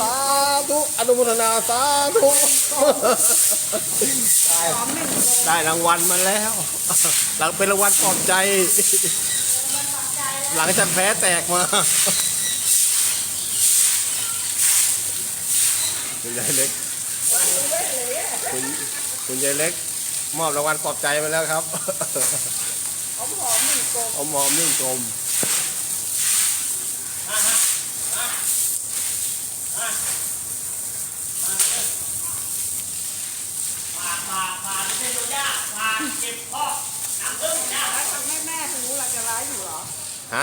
สาธุอนุโมทนาสาธุได้ได้รางวัลมาแล้ว หลังเป็นรางวัลปลอบใจ หลังฉันแพ้แตกมาคุณยายเล็กคุณคุณยายเล็ก มอบรางวัลปลอบใจมาแล้วครับหอมหอมหนึ่งกลมเอาหมอมนิ่งกลม แล้วทางแม่แม่ๆทางนู้นเราจะร้ายอยู่เหรอ ฮะ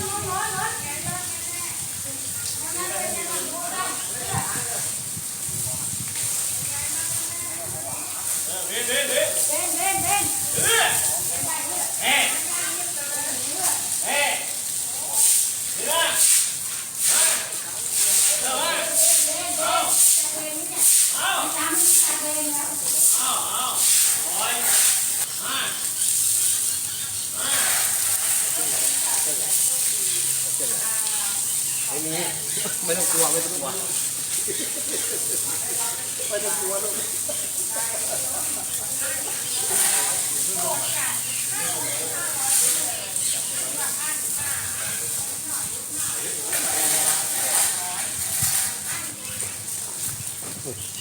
มีไม่ต้องกลัว ไม่ต้องกลัว ไม่ต้องกลัวลูก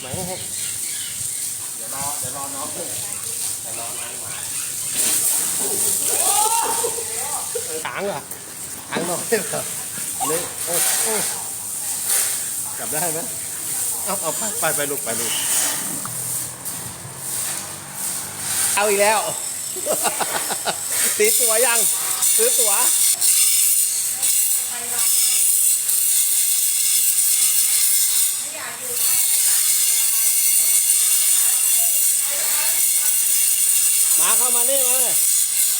ไหนให้เดี๋ยวรอ เดี๋ยวรอน้องขึ้นเดี๋ยวรอน้องมาถางเหรอถางน้อยเหรอ อันนี้โอ้โอ้จับได้ไหมเอาเอาไปไปไปลูกไปลูกเอาอีกแล้วตีตัวยังซื้อตัวมาเข้ามานี่มาเลย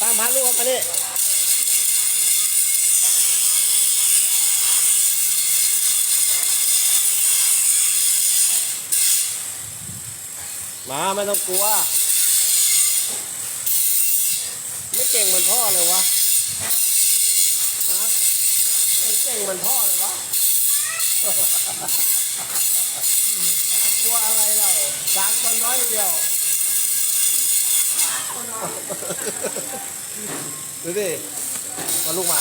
ตามพันลูกเข้ามานี่ มาไม่ต้องกลัว ไม่เก่งเหมือนพ่อเลยวะฮะไม่เก่งเหมือนพ่อเลยวะกลัวอะไรเราสามคนน้อยเดียวดูดิมาลูกมา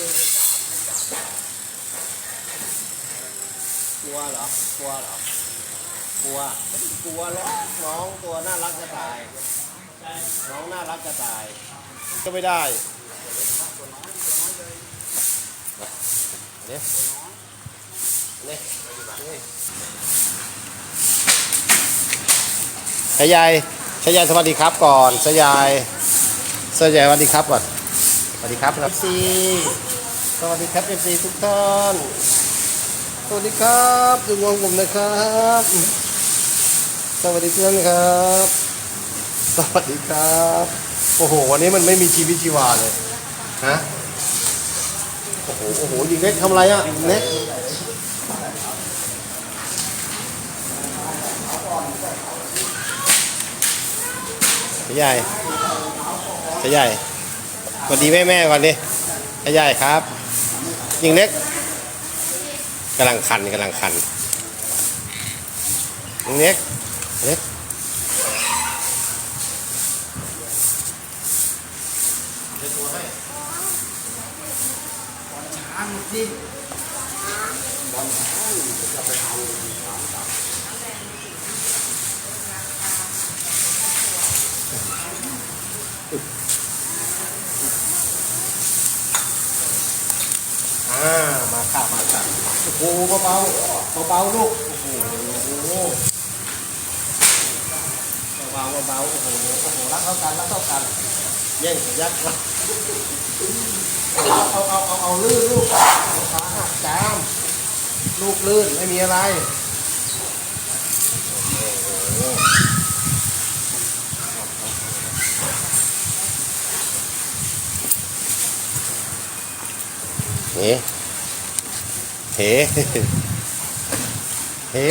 ลัวเหรอกลัวเหรอกลัวไม่ได้กลัวหรอกน้องตัวน่ารักจะตาย น้องน่ารักจะตาย ก็ไม่ได้เนี่ยเนี่ยชายายชายายสวัสดีครับก่อนชายายชายายสวัสดีครับก่อน สวัสดีครับครับซีสวัสดีครับเอฟซีทุกท่านสวัสดีครับดูงวงผมนะครับ สวัสดีเพื่อนครับ สวัสดีครับ โอ้โห วันนี้มันไม่มีชีวิตชีวาเลยฮะโอ้โหโอ้โหยิงเล็กทำอะไรอะยิงเล็กเสียใหญ่เสียใหญ่ส วัสดีแม่แม่ก่อนดิใหญ่ครับ ยิงเล็กกำลังคันกำลังคันยิงเล็กเล็กบอลช้างนี่บอลช้างจะไปเอาช้าง มาค่ะมาค่ะโอ้โหเบาๆเบาๆลูกโอ้โหเบาๆเบาๆโอ้โหโอ้โหรักเท่ากันรักเท่ากันแย่งสัญญาณเอาเอาเอาเอาเอาลื่นลูกขาหักจามลูกลื่นไม่มีอะไรโอ้โห เฮ้เฮ้เฮ้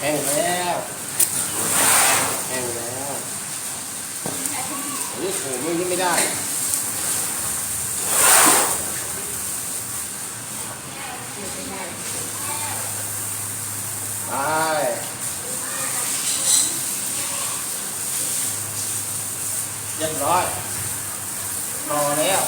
แห้งแล้วแห้งแล้วอันนี้โอ้ไม่นี่ไม่ได้ ไปเรียบร้อยรอแล้ว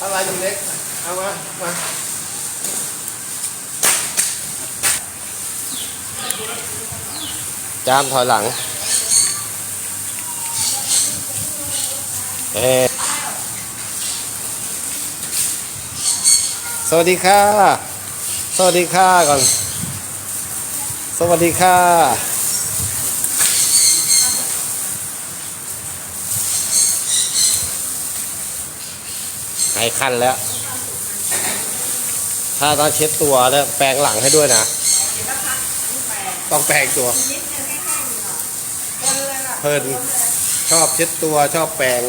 อะไรลุง เล็กเอามามาจามถอยหลังเออสวัสดีค่ะ สวัสดีค่ะก่อน สวัสดีค่ะหายคันแล้ว ถ้าต้องเช็ดตัวแล้วแปรงหลังให้ด้วยนะ ต้องแปรงตัวนิดนึงให้แห้งหน่อยคนเลยล่ะเพลินชอบเช็ดตัวชอบแปรง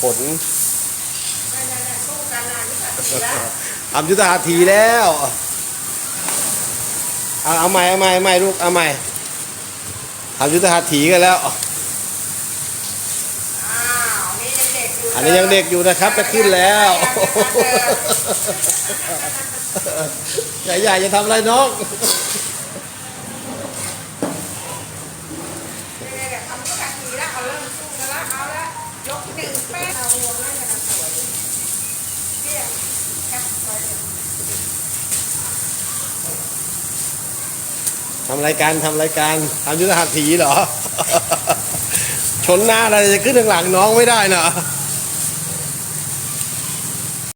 ขนนั่นๆๆสู้กันนานที่สุดแล้วทำยุทธหัตถีแล้วเอาเอาใหม่เอาใหม่เอาใหม่ลูกเอาใหม่ทำยุทธหัตถีกันแล้วอ้าวนี่ยังเด็กอยู่อันนี้ยังเด็กอยู่นะครับจะขึ้นแล้วใหญ่ๆจะทำอะไรน้อง เด็กๆทำทุกนาทีแล้วเอาเริ่มสู้กันแล้วเอาละยกหนึ่งแป้งเอารวมนั่นกันนะสวยเที่ยงแคปไว้เลย ทำรายการทำรายการทำยุทธหัตถีเหรอ ชนหน้าอะไรจะขึ้นข้างหลังน้องไม่ได้นะ